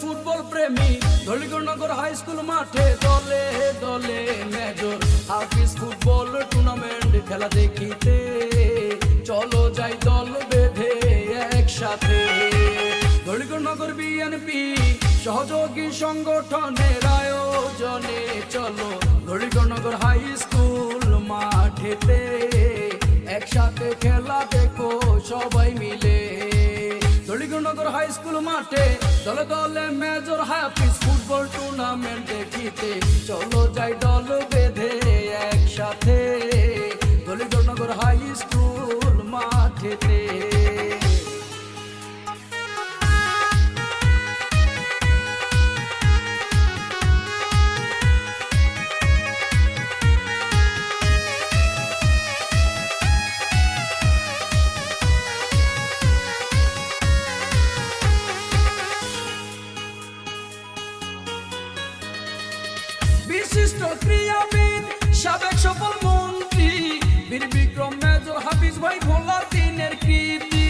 Football প্রেমী। ধলিগড়নগর high school মাঠে দলে দলে মেজর হাফিজ ফুটবল টুর্নামেন্ট খেলা দেখিতে। চলো যাই দল বেঁধে একসাথে। ধলিগড়নগর বিএনপি সহযোগী সংগঠনের আয়োজনে চলো। ধলিগড়নগর হাই স্কুল মাঠেতে একসাথে খেলা দেখো সবাই মিলে। দলিগনগর হাই স্কুল মাঠে দলে দলে মেজর হাফিজ ফুটবল টুর্নামেন্ট দেখিতে চলো যাই দল বেঁধে একসাথে। দলিত নগর হাই স্কুল মাঠেতে। বিশিষ্ট ক্রীড়াবিদ, সাবেক সফল মন্ত্রী, বীর বিক্রম মেজর হাফিজ ভাই ভোলা দিনের কৃতি।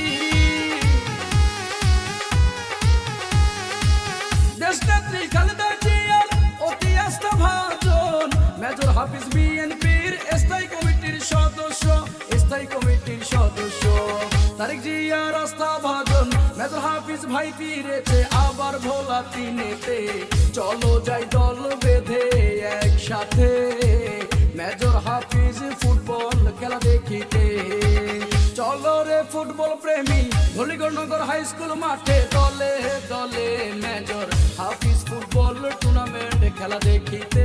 দেশনেত্রী খালেদা জিয়ার অতি আস্থা ভাজন, মেজর হাফিজ বিএনপির স্থায়ী কমিটির সদস্য, স্থায়ী কমিটির সদস্য। তারিক জিয়ার আস্থা ভাজন, মেজর হাফিজ ভাই ফিরেছে আবার ভোলা তিনেতে। চলো যাই দল ফুটবল প্রেমী ধলিগড়নগর হাই স্কুল মাঠে দলে দলে মেজর হাফিজ ফুটবল টুর্নামেন্ট খেলা দেখিতে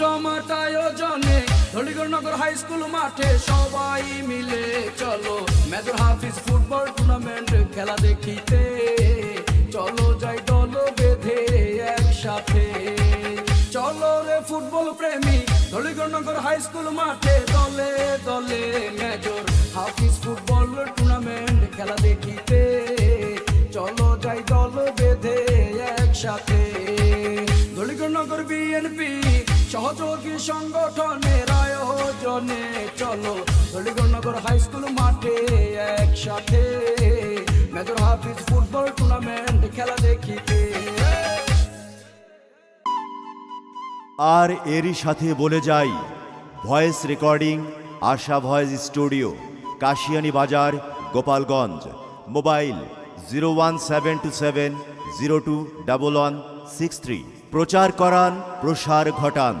জমজমাট আয়োজনে ধলিগড়নগর হাই স্কুল মাঠে সবাই মিলে চলো। মেজর হাফিজ ফুটবল টুর্নামেন্ট খেলা দেখিতে। চলো যাই দল বেঁধে একসাথে। চলো রে ফুটবল প্রেমী ধলিগড়নগর হাই স্কুল মাঠে দলে দলে মেজর হাফিজ ফুটবল টুর্নামেন্ট খেলা দেখিতে। সহযোগী সংগঠনের আয়োজনে চলো। ধলিগড়নগর হাই স্কুল মাঠে একসাথে। মেজর হাফিজ ফুটবল টুর্নামেন্ট খেলা দেখিতে। আর এরই সাথে বলে যাই, voice recording, Asha voice studio, Kashiani Bazar, Gopalganj. Mobile zero one seven two seven zero two double one six three প্রচার করান প্রসার ঘটান।